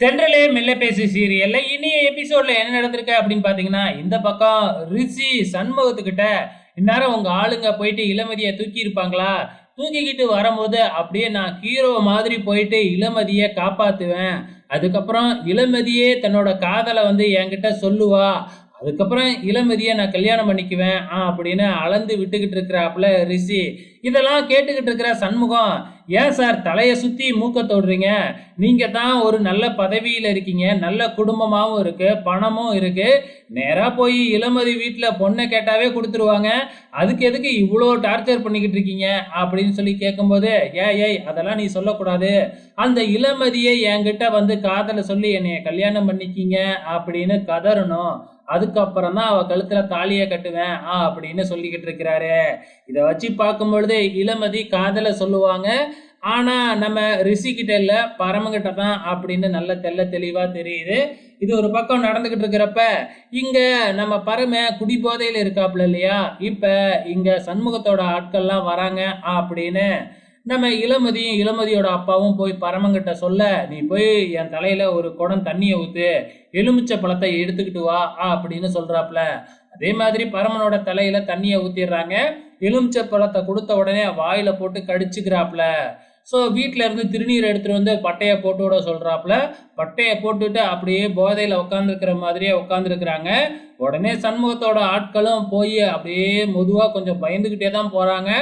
தென்றலே மெல்ல பேசு சீரியல்ல இனிய எபிசோட்ல என்ன நடந்திருக்கு அப்படின்னு பாத்தீங்கன்னா இந்த பக்கம் ரிஷி சண்முகத்துக்கிட்ட இந்நேரம் உங்க ஆளுங்க போயிட்டு இளமதியை தூக்கி இருப்பாங்களா? தூக்கிக்கிட்டு வரும்போது அப்படியே நான் ஹீரோ மாதிரி போயிட்டு இளமதியை காப்பாத்துவேன். அதுக்கப்புறம் இளமதியே தன்னோட காதலை வந்து என்கிட்ட சொல்லுவா. அதுக்கப்புறம் இளமதியை நான் கல்யாணம் பண்ணிக்குவேன் ஆ அப்படின்னு அளந்து விட்டுக்கிட்டு இருக்கிறாப்புல ரிஷி. இதெல்லாம் கேட்டுக்கிட்டு இருக்கிற சண்முகம் ஏன் சார் தலையை சுற்றி மூக்க தொடுறீங்க? நீங்கள் தான் ஒரு நல்ல பதவியில் இருக்கீங்க. நல்ல குடும்பமாகவும் இருக்குது பணமும் இருக்குது நேராக போய் இளமதி வீட்டில் பொண்ணை கேட்டாவே கொடுத்துருவாங்க. அதுக்கு எதுக்கு இவ்வளோ டார்ச்சர் பண்ணிக்கிட்டு இருக்கீங்க? அப்படின்னு சொல்லி கேட்கும்போது ஏ ஏய் அதெல்லாம் நீ சொல்லக்கூடாது. அந்த இளமதியை என்கிட்ட வந்து காதலை சொல்லி என்னைய கல்யாணம் பண்ணிக்கிங்க அப்படின்னு கதறணும். அதுக்கப்புறம் தான் அவள் கழுத்தில் தாலியை கட்டுவேன் ஆ அப்படின்னு சொல்லிக்கிட்டு இருக்கிறாரு. இதை வச்சு பார்க்கும் பொழுது இளமதி காதலை சொல்லுவாங்க. ஆனால் நம்ம ரிஷிக்கிட்ட இல்லை பரமங்கிட்ட தான் அப்படின்னு நல்ல தெள்ள தெளிவாக தெரியுது. இது ஒரு பக்கம் நடந்துக்கிட்டு இருக்கிறப்ப இங்கே நம்ம பரம குடிபோதையில் இருக்காப்புல இல்லையா? இப்போ இங்கே சண்முகத்தோட ஆட்கள்லாம் வராங்க அப்படின்னு நம்ம இளமதியும் இளமதியோட அப்பாவும் போய் பரமங்கிட்ட சொல்ல நீ போய் என் தலையில ஒரு குடம் தண்ணியை ஊத்து எலுமிச்சை பழத்தை எடுத்துக்கிட்டு வா ஆ அப்படின்னு சொல்றாப்புல. அதே மாதிரி பரமனோட தலையில தண்ணியை ஊத்திடுறாங்க. எலுமிச்சை பழத்தை கொடுத்த உடனே வாயில போட்டு கடிச்சுக்கிறாப்புல. ஸோ வீட்டில் இருந்து திருநீர் எடுத்துகிட்டு வந்து பட்டையை போட்டு விட சொல்கிறாப்புல பட்டையை போட்டுட்டு அப்படியே போதையில் உட்காந்துருக்கிற மாதிரியே உட்காந்துருக்குறாங்க உடனே சண்முகத்தோட ஆட்களும் போய் அப்படியே மெதுவாக கொஞ்சம் பயந்துக்கிட்டே தான் போகிறாங்க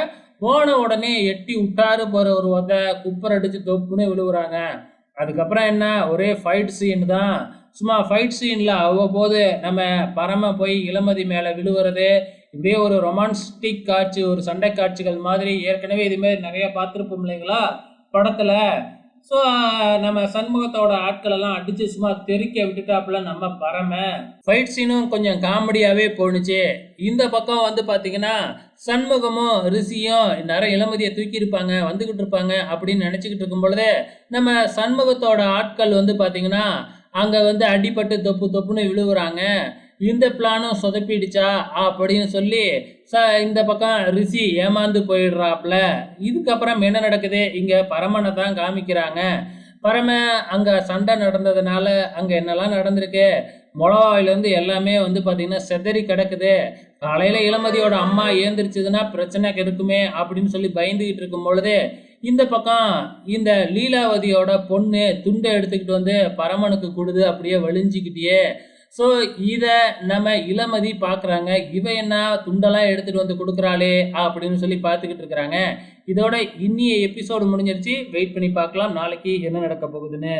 போன உடனே எட்டி விட்டாரு போகிற ஒரு உத குப்பர் அடித்து தொப்புன்னு விழுவுறாங்க. அதுக்கப்புறம் என்ன? ஒரே ஃபைட் சீன் தான். சும்மா ஃபைட் சீனில் அவ்வப்போது நம்ம பரம போய் இளமதி மேலே விழுவுறது இப்படியே ஒரு ரொமான்ஸ்டிக் காட்சி ஒரு சண்டை காட்சிகள் மாதிரி ஏற்கனவே இதுமாரி நிறையா நிறைய பார்த்துருப்போம் இல்லைங்களா? படத்தில். ஸோ நம்ம சண்முகத்தோட ஆட்கள் எல்லாம் அடிச்சு சும்மா தெறிக்க விட்டுட்டாப்புல நம்ம பரம. ஃபைட் சீனும் கொஞ்சம் காமெடியாகவே போணுச்சு. இந்த பக்கம் வந்து பார்த்தீங்கன்னா சண்முகமும் ரிஷியும் நிறைய இளமதியை தூக்கியிருப்பாங்க வந்துக்கிட்டு இருப்பாங்க அப்படின்னு நினச்சிக்கிட்டு இருக்கும் பொழுது நம்ம சண்முகத்தோட ஆட்கள் வந்து பார்த்தீங்கன்னா அங்கே வந்து அடிபட்டு தொப்பு தொப்புன்னு விழுவுறாங்க. இந்த பிளானும் சொதப்பிடுச்சா அப்படின்னு சொல்லி ச இந்த பக்கம் ரிஷி ஏமாந்து போயிடுறாப்புல இதுக்கப்புறம் என்ன நடக்குது? இங்கே பரமனை தான் காமிக்கிறாங்க. பரம அங்கே சண்டை நடந்ததுனால அங்கே என்னெல்லாம் நடந்திருக்கு? மிளகாயிலேருந்து எல்லாமே வந்து பார்த்திங்கன்னா செதறி கிடக்குது. காலையில் இளமதியோட அம்மா ஏந்திரிச்சதுன்னா பிரச்சனை கெடுக்குமே அப்படின்னு சொல்லி பயந்துக்கிட்டு இருக்கும் பொழுது இந்த பக்கம் இந்த லீலாவதியோட பொண்ணு துண்டை எடுத்துக்கிட்டு வந்து பரமனுக்கு கொடுது அப்படியே வலிஞ்சிக்கிட்டே ஸோ இதை நம்ம இளமதி பார்க்குறாங்க இவ என்ன துண்டெல்லாம் எடுத்துகிட்டு வந்து கொடுக்குறாளே அப்படின்னு சொல்லி பார்த்துக்கிட்டு இருக்கிறாங்க இதோட இன்னிய எபிசோடு முடிஞ்சிருச்சு. வெயிட் பண்ணி பார்க்கலாம் நாளைக்கு என்ன நடக்க போகுதுன்னு.